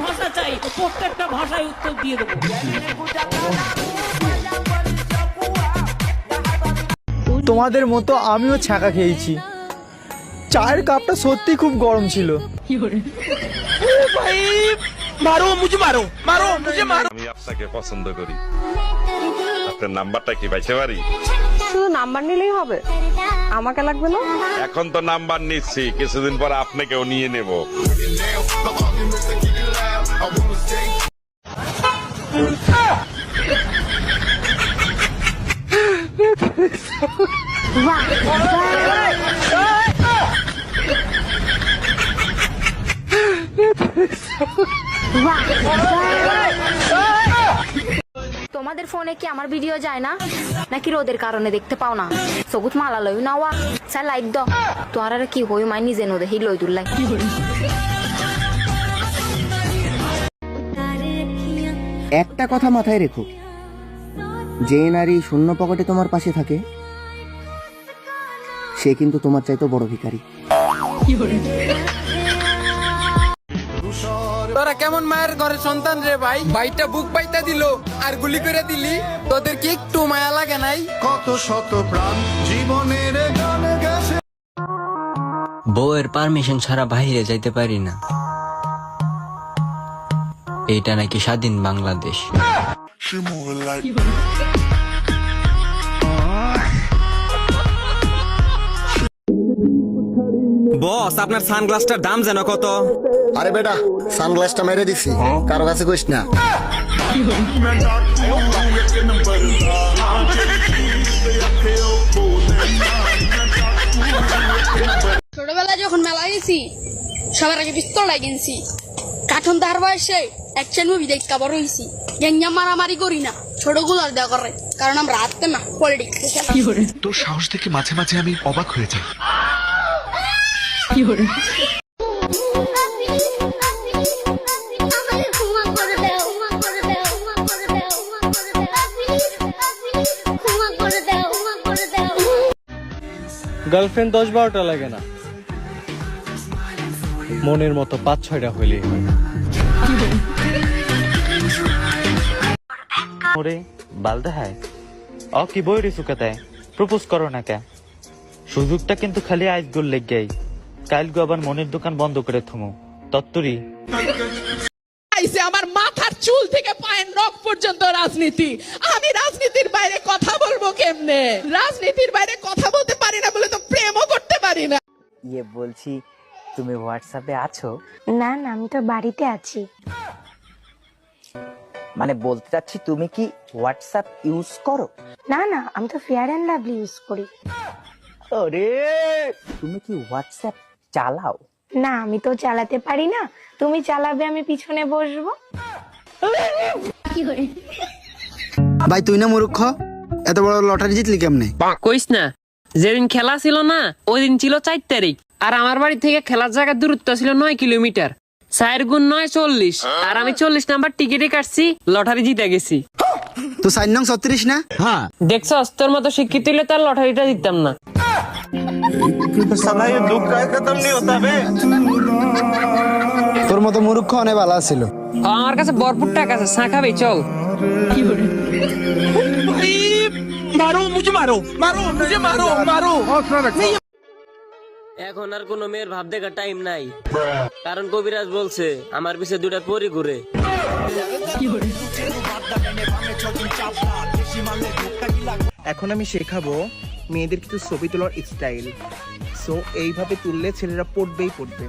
ভাষা চাই প্রত্যেকটা ভাষায় উত্তর দিয়ে দেবো। তোমাদের মতো আমিও ছাকা খেয়েছি। চায়ের কাপটা সত্যি খুব গরম ছিল। আমি আপনাকে পছন্দ করি। আপনার নাম্বারটা কি পাইতে পারি শুধু নাম্বার নিলেই হবে। আমাকে লাগবে না? এখন তো নাম্বার নিচ্ছি কিছুদিন পর আপনাকেও নিয়ে নেব। তোমাদের ফোনে কি আমার ভিডিও যায় না? নাকি রোদের কারণে দেখতে পাও না? সবুজ মালা লই নাওয়া স্যার লাইক দ তোমার আর কি হই মাই নিজে নো দেখি লই দুলাই একটা কথা মাথায় রেখো। যে নারী শূন্য পকেটে তোমার পাশে থাকে সে কিন্তু তোমার চাইতো বড় ভিখারি। তোরা কেমন মায়ের ঘরে সন্তান রে ভাই? ভাইটা বুক পাইতা দিল আর গুলি করে দিলি। তোদের কি একটু মায়া লাগে নাই? কত শত প্রাণ জীবনের গানে গেছে। বউয়ের পারমিশন ছাড়া বাইরে যাইতে পারি না। এটা নাকি স্বাধীন বাংলাদেশ। বস আপনার সানগ্লাসটার দাম যেন কত? আরে বেটা সানগ্লাসটা মেরে দিছি। কারও কাছে কইস না। ছোটবেলায় যখন মেলা গেছি সবার আগে পিস্তলটা কিনছি। কাঠন তার বয়সে অ্যাকশন মুভি দেখতে বড় হয়েছি গ্যাঙ্গা মারামারি করি না ছোটগুলো দেওয়া করে। কারণ আমরা হারতে না পলিটিক্স তোর সাহস দেখে মাঝে মাঝে আমি অবাক হয়ে যাই। গার্লফ্রেন্ড দশ বারোটা লাগে না। মনের মতো পাঁচ ছয়টা হইলেই হয়। ওরে বালদা হায়। অ কি বই রে সুকাতায় প্রপোজ করো না কে সুযোগটা কিন্তু খালি আইস গোল লেগাই। কাল গো আবার মনের দোকান বন্ধ করে থমো। তত্তরি। আমার মাথার চুল থেকে পায়ের নখ পর্যন্ত রাজনীতি। আমি রাজনীতির বাইরে কথা বলব কেমনে? রাজনীতির বাইরে কথা বলতে পারি না বলে তো প্রেমও করতে পারি না। ইয়ে বলছি তুমি হোয়াটসঅ্যাপে আছো? না না আমি তো বাড়িতে আছি। মানে বলতে চাচ্ছি তুমি কি হোয়াটসঅ্যাপ ইউজ করো? না না আমি তো ফেয়ার অ্যান্ড লাভলি ইউজ করি। আরে তুমি কি হোয়াটসঅ্যাপ চালাও। না আমি তো চালাতে পারি না। তুমি চালাবে আমি পিছনে বসবো। ভাই তুই না মূর্খ? এত বড় লটারি জিতলি কেমনে? কইস না যেদিন খেলা ছিল না ওই দিন ছিল চার তারিখ। আর আমার বাড়ি থেকে খেলার জায়গার দূরত্ব ছিল নয় কিলোমিটার। চার গুণ নয় চল্লিশ। আর আমি চল্লিশ নাম্বার টিকিটে কাটছি লটারি জিতে গেছি। তো সাইন নং ছত্রিশ না? হ্যাঁ। দেখছ তোর মতো শিক্ষিত হলে তার লটারিটা দিতাম না। তোর মতো মূর্খ অনেক ভালো ছিল। আমার কাছে ভরপুর টাকা আছে শাঁখাবে চল। এখন আর কোনো মেয়ের ভাব দেখার টাইম নাই। কারণ কবিরাজ বলছে আমার পিছে দুটা পরি ঘুরে। এখন আমি শেখাবো মেয়েদের কিন্তু ছবি তোলার স্টাইল সো এইভাবে তুললে ছেলেরা পড়বেই পড়বে।